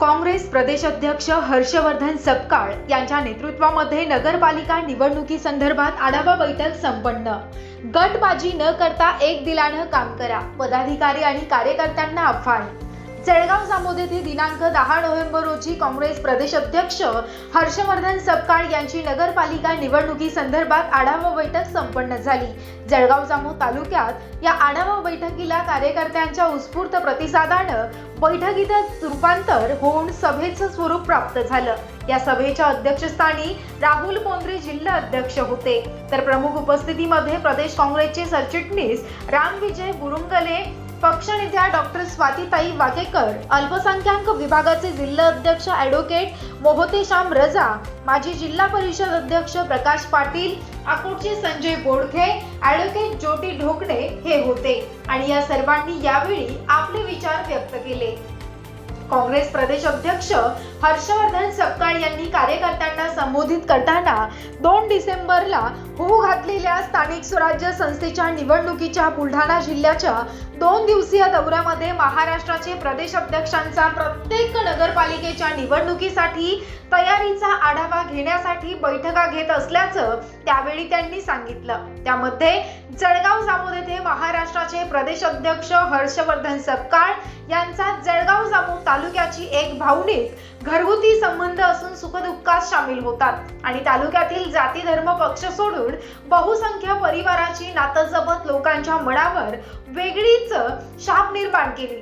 काँग्रेस प्रदेशाध्यक्ष हर्षवर्धन सपकाळ यांच्या नेतृत्वामध्ये नगरपालिका निवडणुकीसंदर्भात आढावा बैठक संपन्न. गटबाजी न करता एक दिलानं काम करा पदाधिकारी आणि कार्यकर्त्यांना आव्हान. जळगाव जामोद येथे दिनांक दहा नोव्हेंबर रोजी काँग्रेस प्रदेशाध्यक्ष हर्षवर्धन सपकाळ यांची नगरपालिका निवडणुकी संदर्भात आढावा बैठक संपन्न झाली. जळगाव जामोद तालुक्यात या आढावा बैठकीला कार्यकर्त्यांच्या उत्स्फूर्त प्रतिसादानं बैठकीतच रूपांतर होऊन सभेचं स्वरूप प्राप्त झालं. या सभेच्या अध्यक्षस्थानी राहुल पोंद्रे जिल्हा अध्यक्ष होते. तर प्रमुख उपस्थितीमध्ये प्रदेश काँग्रेसचे सरचिटणीस राम विजय बुरुंगले पक्षनेत्या डॉक्टर स्वातीताई वाकेकर अल्पसंख्याक विभागाचे जिल्हा अध्यक्ष ॲडव्होकेट मोहतेश्याम रजा माजी जिल्हा परिषद अध्यक्ष प्रकाश पाटील अकोटचे संजय बोडखे ॲडव्होकेट ज्योती ढोकणे हे होते. आणि या सर्वांनी यावेळी आपले विचार व्यक्त केले. काँग्रेस प्रदेश अध्यक्ष हर्षवर्धन सपकाळ यांनी कार्यकर्त्यांना संबोधित करताना दोन डिसेंबरला होऊ घातलेल्या स्थानिक स्वराज्य संस्थेच्या निवडणुकीच्या बुलढाणा जिल्ह्याच्या दोन दिवसीय दौऱ्यामध्ये महाराष्ट्राचे प्रदेश अध्यक्षांचा प्रत्येक नगरपालिकेच्या निवडणुकीसाठी तयारीचा आढावा घेण्यासाठी बैठका घेत असल्याचं त्यावेळी त्यांनी सांगितलं. त्यामध्ये जळगाव महाराष्ट्राचे प्रदेश अध्यक्ष हर्षवर्धन सपकाळ यांचा जळगाव जामोद तालुक्याची एक भावनिक घरगुती संबंध असून सुखदुःखात सामील होतात. आणि तालुक्यातील जाती धर्म पक्ष सोडून बहुसंख्य परिवाराची नातं जपत लोकांच्या मनावर वेगळीच शाप निर्माण केली.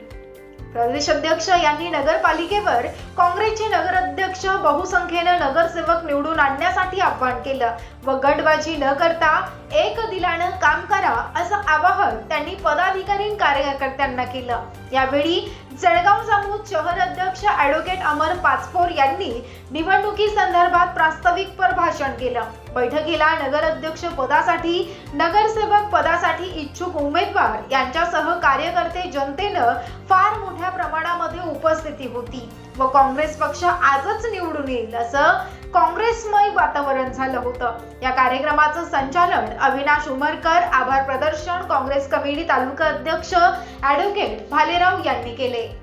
प्रदेश अध्यक्ष यांनी नगरपालिकेवर काँग्रेसचे नगराध्यक्ष बहुसंख्येनं नगरसेवक निवडून आणण्यासाठी आवाहन केलं व गटबाजी न करता एक दिलानं काम करा असं आवाहन त्यांनी पदाधिकारी कार्यकर्त्यांना केलं. यावेळी जळगाव जामोद शहर अध्यक्ष ॲडव्होकेट अमर पाचपोर यांनी निवडणुकी संदर्भात प्रास्ताविकपर भाषण केलं. बैठकीला नगराध्यक्ष पदासाठी नगरसेवक पदासाठी इच्छुक उमेदवार यांच्यासह कार्यकर्ते जनतेनं फार मोठ्या प्रमाणामध्ये उपस्थिती होती व काँग्रेस पक्ष आजच निवडून येईल असं काँग्रेसमय वातावरण झालं होतं. या कार्यक्रमाचं संचालन अविनाश उमरकर आभार प्रदर्शन काँग्रेस कमिटी तालुका अध्यक्ष ॲडव्होकेट भालेराव यांनी केले.